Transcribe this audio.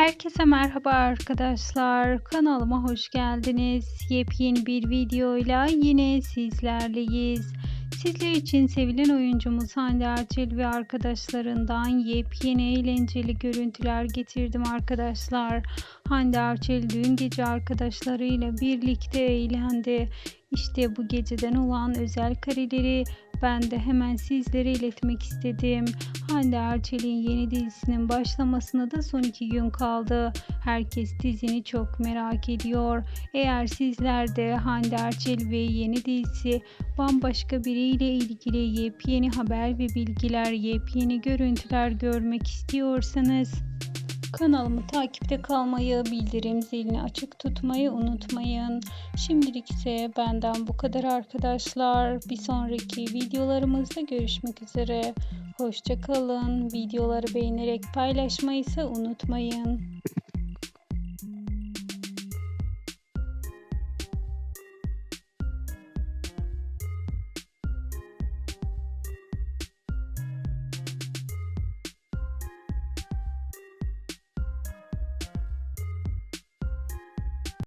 Herkese merhaba arkadaşlar. Kanalıma hoş geldiniz. Yepyeni bir videoyla yine sizlerleyiz. Sizler için sevilen oyuncumuz Hande Erçel ve arkadaşlarından yepyeni eğlenceli görüntüler getirdim arkadaşlar. Hande Erçel dün gece arkadaşlarıyla birlikte eğlendi. İşte bu geceden olan özel kareleri ben de hemen sizlere iletmek istedim. Hande Erçel'in yeni dizisinin başlamasına da son iki gün kaldı. Herkes dizini çok merak ediyor. Eğer sizler de Hande Erçel ve yeni dizisi bambaşka biriyle ilgili yepyeni haber ve bilgiler, yepyeni görüntüler görmek istiyorsanız Kanalımı takipte kalmayı, bildirim zilini açık tutmayı unutmayın. Şimdilik ise benden bu kadar arkadaşlar. Bir sonraki videolarımızda görüşmek üzere. Hoşçakalın. Videoları beğenerek paylaşmayı ise unutmayın.